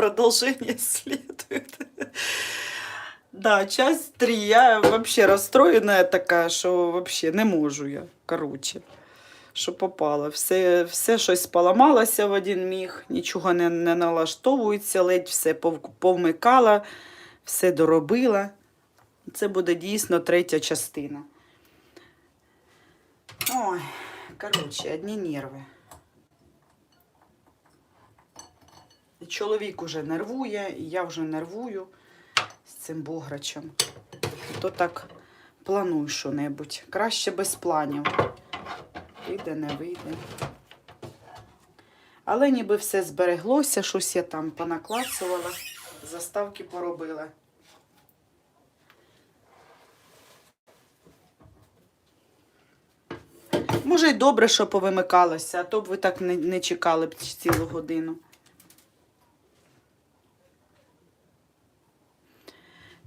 Продолжение следует. Да, часть 3. Я вообще расстроєна така, що вообще не можу я. Короче, що попало. Все, все щось поламалося в один міг, нічого не, не налаштовується, ледь все повмикала, все доробила. Це буде дійсно третя частина. Ой, коротше, одні нерви. І Чоловік уже нервує, і я вже нервую з цим бограчем. То так плануй що-небудь. Краще без планів. Вийде, не вийде. Але ніби все збереглося, щось я там понаклацувала, заставки поробила. Може, й добре, що повимикалося, а то б ви так не, не чекали б цілу годину.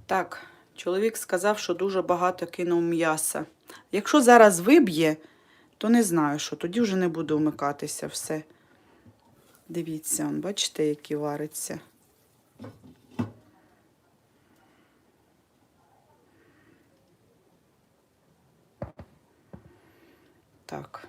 Так, чоловік сказав, що дуже багато кинув м'яса. Якщо зараз виб'є, то не знаю, що тоді вже не буде вмикатися все. Дивіться, он, бачите, який вариться. Так.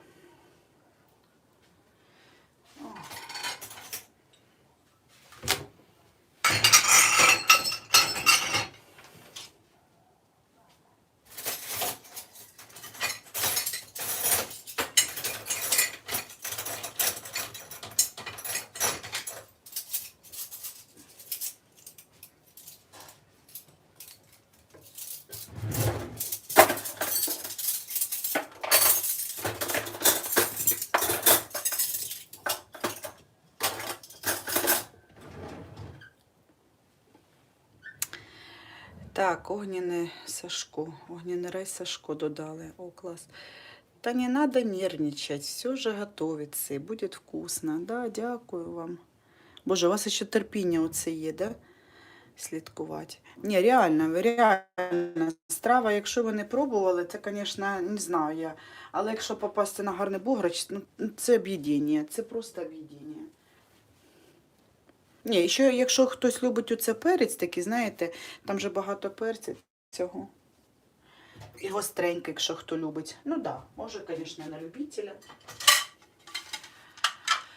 Так, огняне Сашко. Огняний рай Сашко додали. О, клас. Та не надо нервничать, все же готовится и будет вкусно. Да, дякую вам. Боже, у вас ще терпіння оце є, да? Слідкувати. Ні, реально, реально. Страва, якщо ви не пробували, це, звісно, не знаю я. Але якщо попасти на гарний буграч, ну, це об'єднання, це просто об'єднання. Ні, ще якщо хтось любить оце перець, такий, знаєте, там же багато перців цього. І гостренький, якщо хто любить. Ну так, да, може, звісно, на любителя.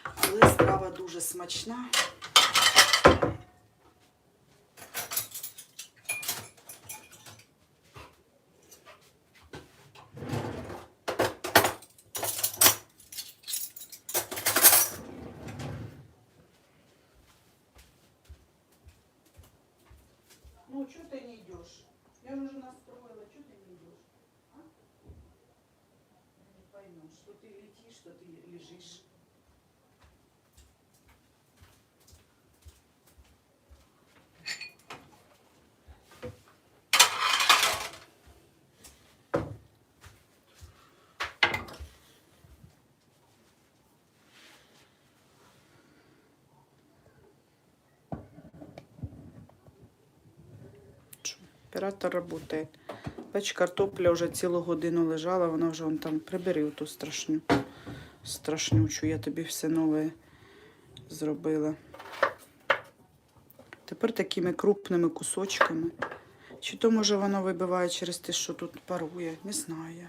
Але страва дуже смачна. Ну, что ты не идешь? Я же уже настроила, что ты не идешь? А? Я не пойму, что ты летишь, что ты лежишь. Чё, Оператор работает. Бач, картопля вже цілу годину лежала, вона вже вон там прибери ту страшню. Страшнючу, я тобі все нове зробила. Тепер такими крупними кусочками. Чи то, може, воно вибиває через те, що тут парує, не знаю.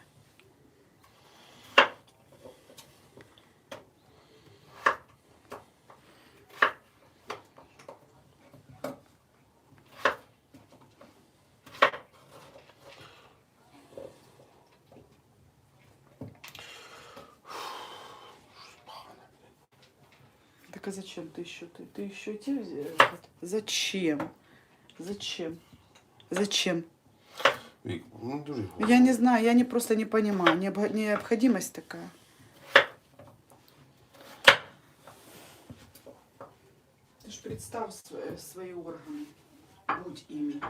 Ты еще ты? Ты еще идти взял? Зачем? Зачем? Зачем? Вік, ну дуже Я не знаю, я не просто не понимаю. Необх- Необходимость такая. Ты ж представь свои, свои органы. Будь ими.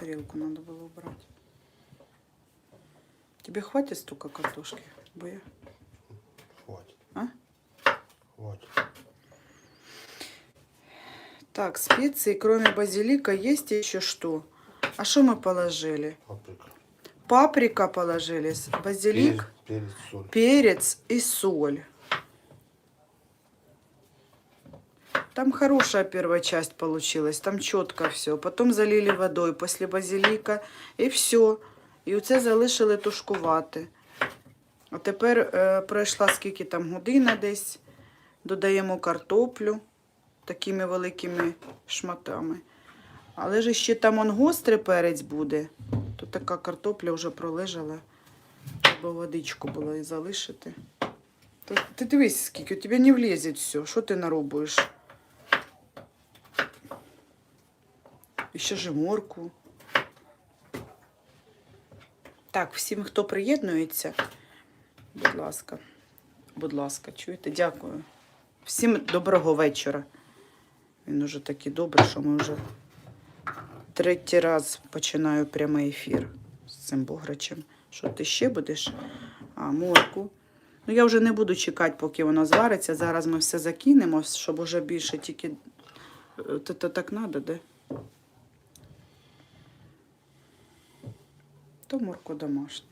Тарелку надо было убрать. Тебе хватит столько картошки? Бо я... Хватит. А? Хватит. Так, специи, кроме базилика, есть еще что? А что мы положили? Паприка. Паприка положили, базилик, Перец, перец, соль. перец и соль. Там хорошая первая часть получилась, там четко все. Потом залили водой після базиліка і все. І оце залишили тушкувати. А тепер е, пройшла скільки там година десь. Додаємо картоплю такими великими шматами. Але ж ще там он гострий перець буде. То така картопля вже пролежала. Треба водичку було і залишити. Ти, ти дивись, скільки, у тебе не влізе все. Що ти наробуєш? І ще ж морку. Так, всім, хто приєднується, будь ласка, будь ласка, чуєте? Дякую. Всім доброго вечора. Він уже такий добрий, що ми вже третій раз починаю прямий ефір з цим бограчем. Що ти ще будеш? А, морку. Ну, я вже не буду чекати, поки воно звариться. Зараз ми все закинемо, щоб уже більше тільки. Е, то так треба, де? То морку домашня.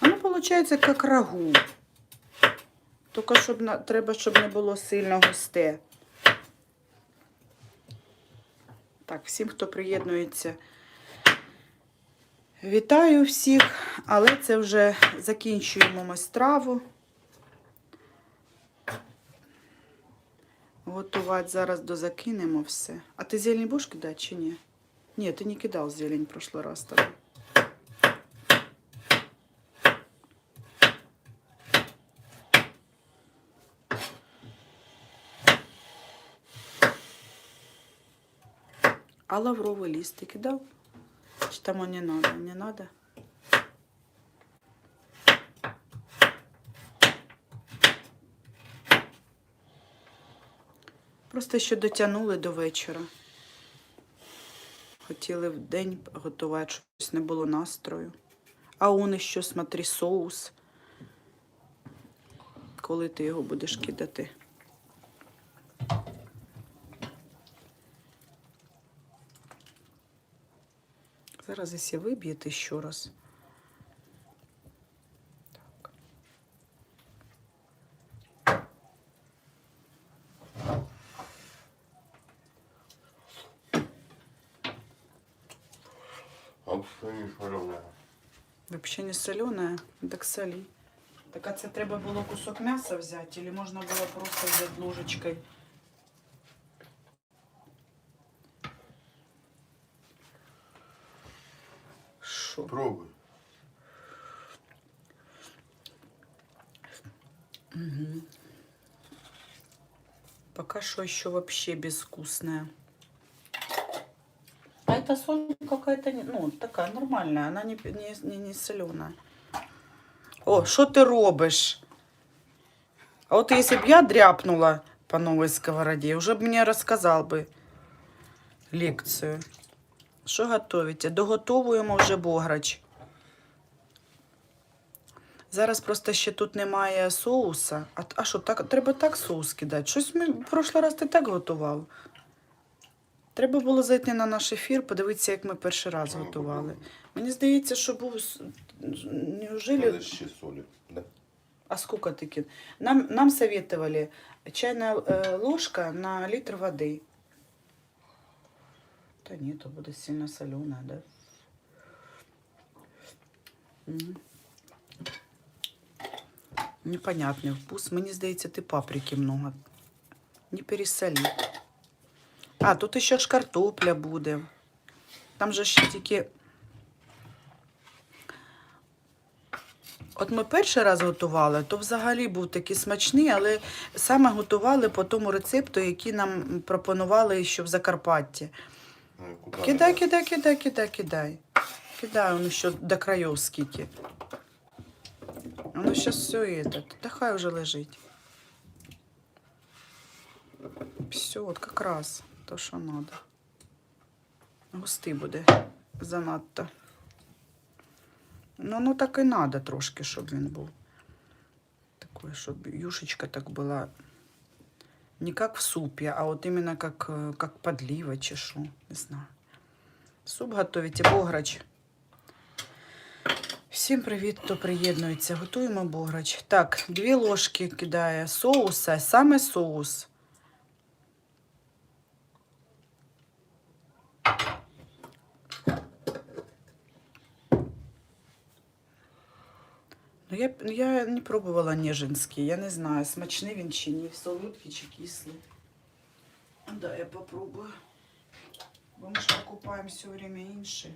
Воно виходить як рагу. Тільки щоб треба, щоб не було сильно густе. Так, всім, хто приєднується. Вітаю всіх, але це вже закінчуємо ми страву. Готувати зараз дозакинемо все. А ти зелень будеш кидати чи ні? Ні, ти не кидав зелень в прошлый раз тобі. А лавровый лист ты кидал? Чи там не надо? Не надо? Просто ще дотягнули до вечора. Хотіли в день готувати, щось не було настрою. А он ще, смотри, соус. Коли ти його будеш кидати? Зараз якщо виб'єте ще раз. Так. Все не соленое. Вообще не соленая, так соли. Так а це треба було кусок м'яса взяти, или можна було просто взяти ложечкою? Що? Пробуй. Пока что еще вообще безвкусная. А эта соль какая-то, не- ну, такая нормальная, она не, не, не, не соленая. О, що ти робиш? А от якщо б я дряпнула по новій сковороді, вже б мені розказав би лекцію. Що готуєте? Доготовуємо вже бограч. Зараз просто ще тут немає соуса. А, а що, так, треба так соус кидати? Щось ми в прошлий раз ти так готував. Треба було зайти на наш ефір, подивитися, як ми перший раз готували. Мені здається, що був. с- Неужели... Надо ще соли. Да. А сколько ты кин? Нам, нам советовали чайная э, ложка на литр воды. Да нет, то будет сильно соленая, да? М. Непонятный вкус. Мені здається, ти паприки много. Не пересоли. А, тут ще ж картопля буде. Там же ще тільки От ми перший раз готували, то взагалі був такий смачний, але саме готували по тому рецепту, який нам пропонували ще в Закарпатті. Ну, Кидай, кидай, кидай, кидай, кидай. Кидай, воно ще до країв скільки. Воно зараз все этот. Та хай вже лежить. Все, от якраз то, що треба. Густий буде занадто. Ну, ну так і треба трошки, щоб він був. Такой, щоб юшечка так була не как в супе, а вот именно как, э, как подлива чешу. Не знаю. Суп готовите, бограч. Всім привіт, хто приєднується. Готуємо бограч. Так, дві ложки кидає соуса, саме соус. я, я не пробувала ніжинський, я не знаю, смачний він чи ні, солодкий чи кислий. Да, я попробую. Бо ми ж покупаємо все время інший.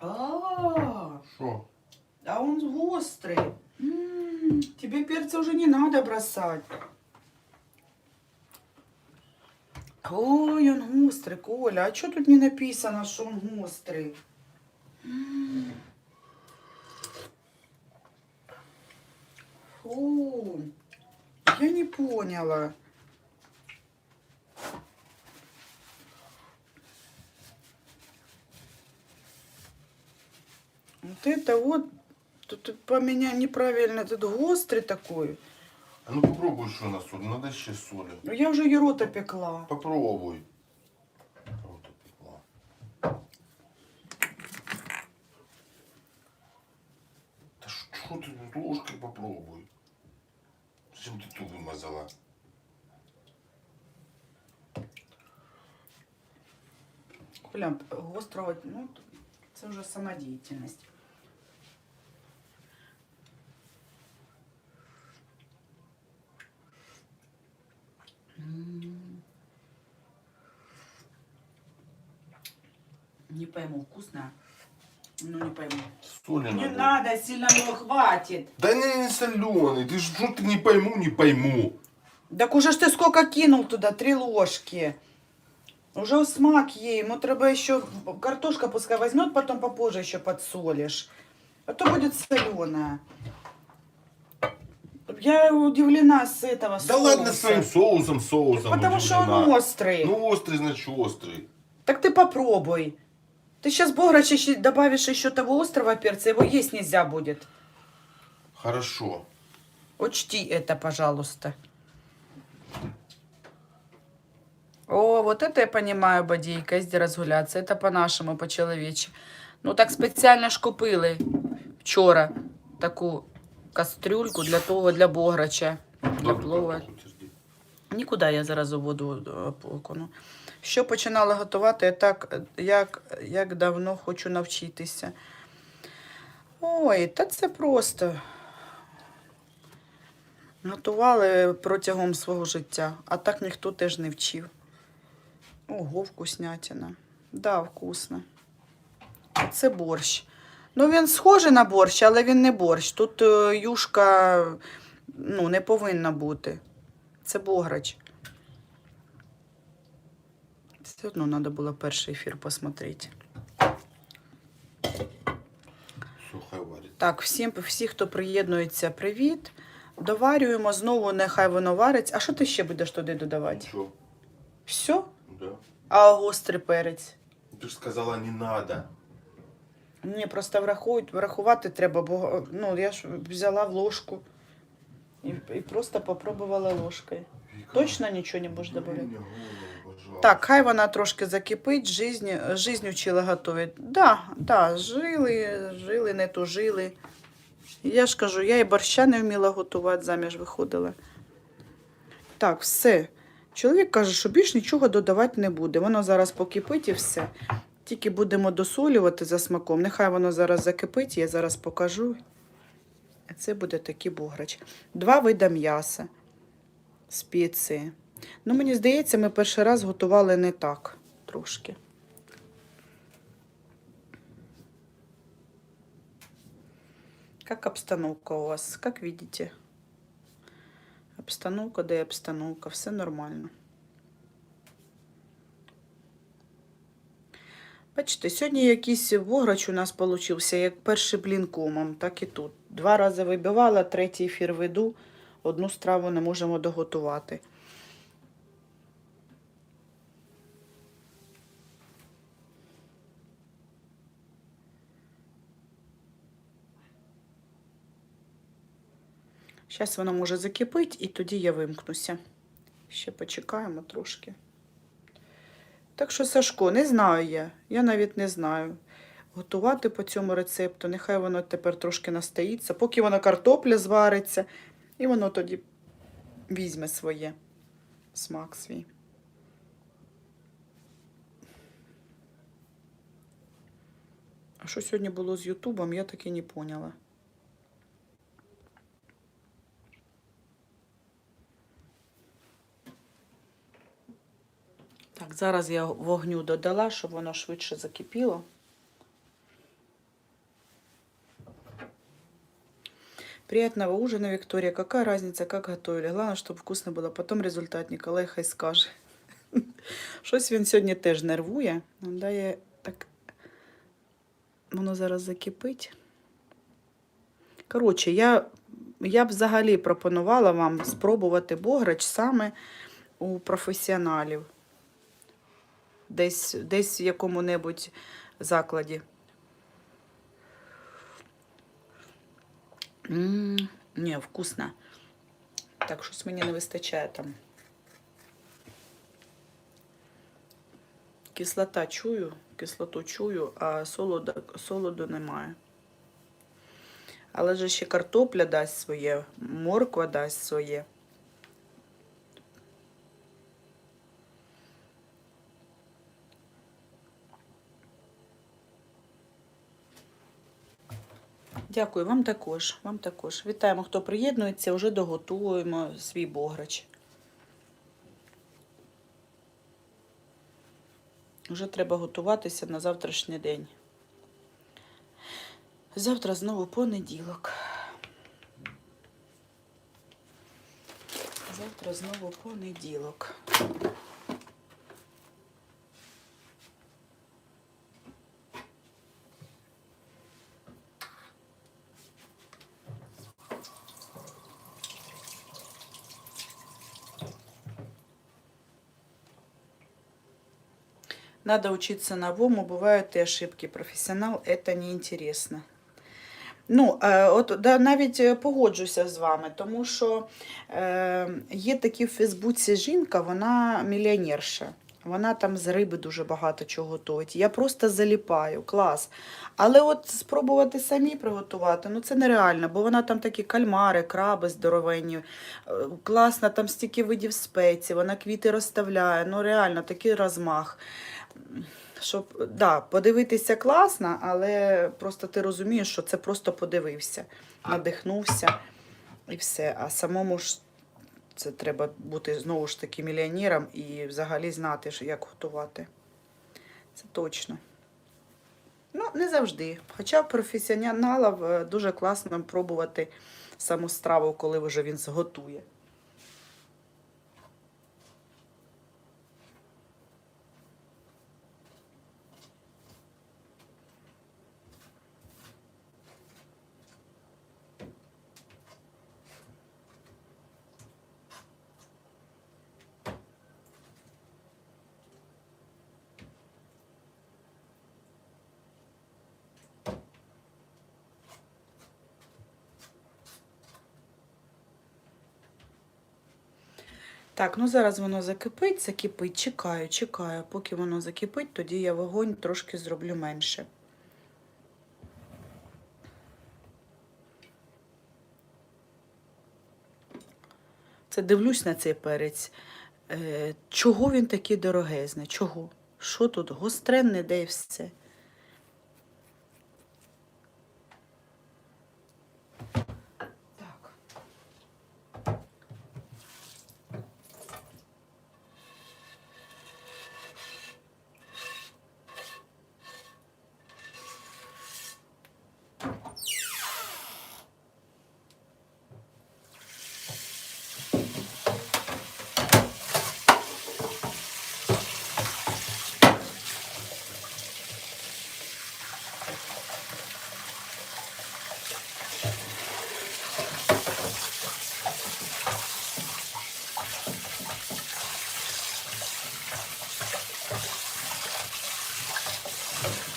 А, Що? а он острый. М, Тебе перца уже не надо бросать. Ой, он острый, Коля. А что тут не написано, что он острый? М. Фу, я не поняла. Вот это вот, тут по меня неправильно, тут острый такой. А ну попробуй, що на солі. Надо ще солі. Ну я уже и рота пекла. Попробуй. От опекла. Та що ти тут ложкою попробуй? Зачем ти ту вимазала? Коля, гострого, ну, це вже самодіяльність. Не пойму, вкусно? Ну, не пойму. Солі Не надо. надо, сильно много хватит. Да не, не соленый. Ты ж что ты не пойму, не пойму. Так уже ж ти сколько кинул туда? Три ложки. Уже смак ей. Ему треба еще... Картошка пускай возьмет, потом попозже еще подсолишь. А то будет соленая. Я удивлена с этого Да ладно соуса. своим соусом, соусом. Потому что он удивлена. острый. Ну острый, значит острый. Так ты попробуй. Ты сейчас бограч еще добавишь еще того острого перца, его есть нельзя будет. Хорошо. Учти это, пожалуйста. О, вот это я понимаю, бодейка, если разгуляться. Это по-нашому, по-чоловічі. Ну так спеціально ж купили вчора таку Кастрюльку для того, для бограча. Для плова. Нікуди я зараз у воду е, покону. Що починала готувати, я так, як, як давно хочу навчитися. Ой, та це просто. Готували протягом свого життя, а так ніхто теж не вчив. Ого, вкуснятина. Да, вкусно. Це борщ. Ну, він схожий на борщ, але він не борщ. Тут е, юшка ну, не повинна бути. Це бограч. Все одно треба було перший ефір посмотрети. Так, всім, всі, хто приєднується, привіт. Доварюємо знову, нехай воно вариться. А що ти ще будеш туди додавати? Ничего. Все? Да. А гострий перець? Ты же сказала не надо. Ні, просто врахують, врахувати треба, бо ну, я ж взяла в ложку і, і просто попробувала ложкою. Точно нічого не будеш пожалуйста. Так, хай вона трошки закипить, жизнь, жизнь вчила готувати. Да, да, жили, жили, не тужили. Я ж кажу, я і борща не вміла готувати, заміж виходила. Так, все. Чоловік каже, що більш нічого додавати не буде. Воно зараз покипить і все. Тільки будемо досолювати за смаком. Нехай воно зараз закипить, я зараз покажу. Це буде такий буграч. Два вида м'яса, спеції. Ну, Мені здається, ми перший раз готували не так трошки. Як обстановка у вас? як видите? Обстановка, де обстановка, все нормально. Бачите, сьогодні якийсь вограч у нас получився, як перший блін комом, так і тут. Два рази вибивала, третій ефір веду, одну страву не можемо доготувати. Зараз воно може закипить, і тоді я вимкнуся. Ще почекаємо трошки. Так що, Сашко, не знаю я. Я навіть не знаю. Готувати по цьому рецепту. Нехай воно тепер трошки настоїться, поки воно картопля звариться, і воно тоді візьме своє смак свій. А що сьогодні було з Ютубом, я таки не поняла. Так, зараз я вогню додала, щоб воно швидше закипіло. Приятного ужина, Виктория. Какая разница, как готовили? Главное, чтобы вкусно було. Потім результат Ніколай хай скаже. Щось він сьогодні теж нервує. Дає так. Воно зараз закипить. Коротше, я, я б взагалі пропонувала вам спробувати бограч саме у професіоналів десь, десь в якому-небудь закладі. М, Ні, вкусно. Так, щось мені не вистачає там. Кислота чую, кислоту чую, а солоду, солоду немає. Але ж ще картопля дасть своє, морква дасть своє. Дякую, вам також. Вам також. Вітаємо, хто приєднується, вже доготуємо свій бограч. Вже треба готуватися на завтрашній день. Завтра знову понеділок. Завтра знову понеділок. Надо учиться новому, бывают и ошибки. Профессионал это неинтересно. Ну, е, от навіть е, погоджуся з вами, тому що е, є такі в Фейсбуці жінка, вона мільйонерша. Вона там з риби дуже багато чого готує. Я просто заліпаю, клас. Але от спробувати самі приготувати, ну це нереально, бо вона там такі кальмари, краби здоровенні, е, класна, там стільки видів спецій, вона квіти розставляє, ну реально такий розмах. Щоб да, подивитися класно, але просто ти розумієш, що це просто подивився, надихнувся і все. А самому ж це треба бути знову ж таки мільйонером і взагалі знати, як готувати. Це точно. Ну, не завжди. Хоча професіоналів е, дуже класно пробувати саму страву, коли вже він зготує. Так, ну зараз воно закипить, закипить, чекаю, чекаю. Поки воно закипить, тоді я вогонь трошки зроблю менше. Це дивлюсь на цей перець. Е, чого він такий дорогезний? Чого? Що тут? Гостренне, де і все. Okay.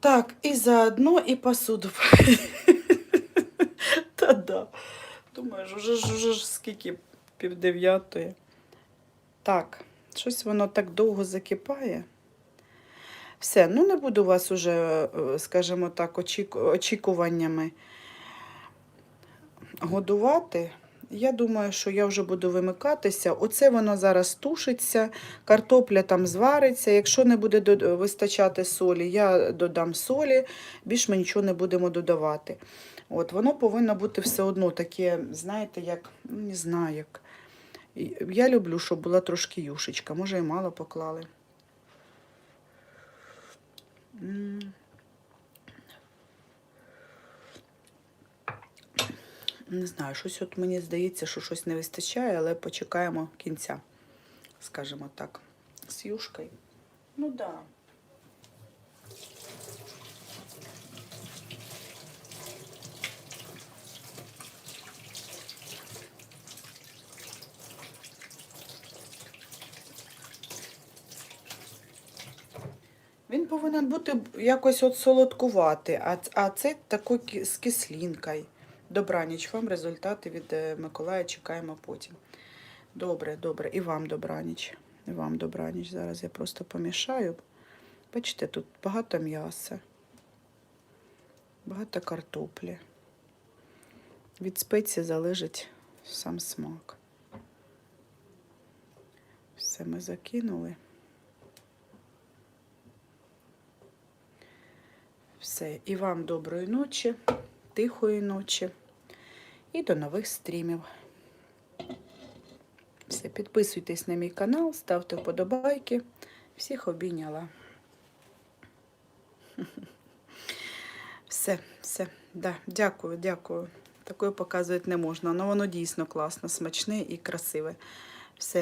Так, і заодно і посуду. Та да. Думаєш, уже ж уже ж скільки пів дев'ятої. Так, щось воно так довго закипає. Все, ну не буду вас уже, е, скажімо так, очікуваннями годувати. Я думаю, що я вже буду вимикатися. Оце воно зараз тушиться, картопля там звариться. Якщо не буде вистачати солі, я додам солі, більш ми нічого не будемо додавати. От, воно повинно бути все одно таке, знаєте, як, ну, не знаю, як. Я люблю, щоб була трошки юшечка. Може, і мало поклали. Не знаю, щось от мені здається, що щось не вистачає, але почекаємо кінця, скажімо так, з юшкою. Ну так. Да. Він повинен бути якось от солодкувати, а, а це такий з кислинкою. Добраніч вам результати від е, Миколая чекаємо потім. Добре, добре. І вам добраніч. І вам добраніч. Зараз я просто помішаю. Бачите, тут багато м'яса, багато картоплі. Від спеції залежить сам смак. Все ми закинули. Все. І вам доброї ночі, тихої ночі і до нових стрімів. Все, підписуйтесь на мій канал, ставте вподобайки. Всіх обійняла. Все, все. Да, дякую, дякую. Такою показувати не можна. але воно дійсно класно, смачне і красиве. Все,